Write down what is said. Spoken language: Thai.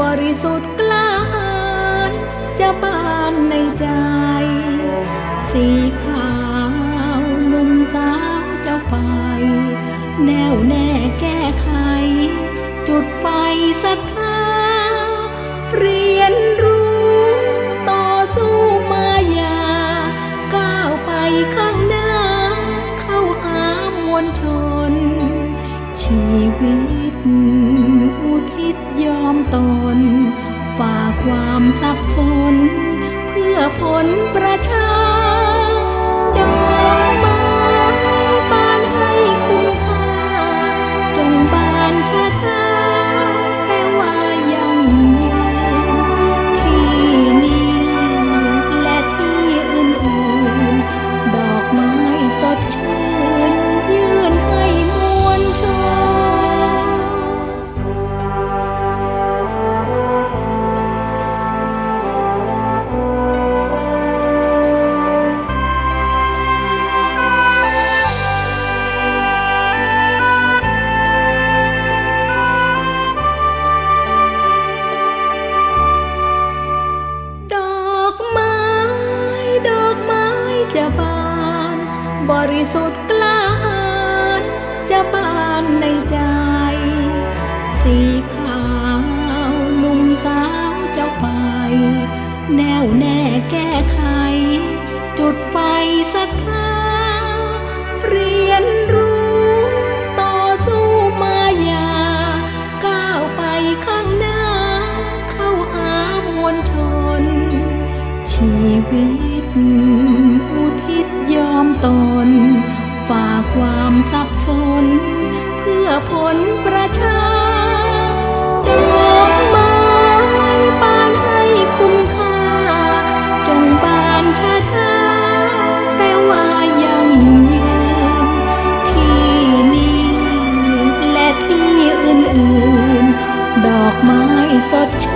บริสุทธิ์กล้าหาญจะบานในใจ สีขาวนุ่มสาวเจ้าไฟแน่วแน่แก้ไข จุดไฟศรัทธาเรียนรู้ต่อสู้มายา ก้าวไปข้างหน้า เข้าหามวลชน ชีวิต ความสับสน เพื่อผลประชา จะบาน บริสุทธิ์กล้าหาญจะบานในใจ สีขาวนุ่มสาวเจ้าไป แน่วแน่แก้ไข จุดไฟศรัทธาเรียนรู้ต่อสู้มายา ก้าวไปข้างหน้า เข้าหามวลชน ชีวิต ผลประชาดอกไม้ปานให้คุณค่า จงบานช้าช้าแต่ว่ายังยืนที่นี่และที่อื่นๆ ดอกไม้สดชื่น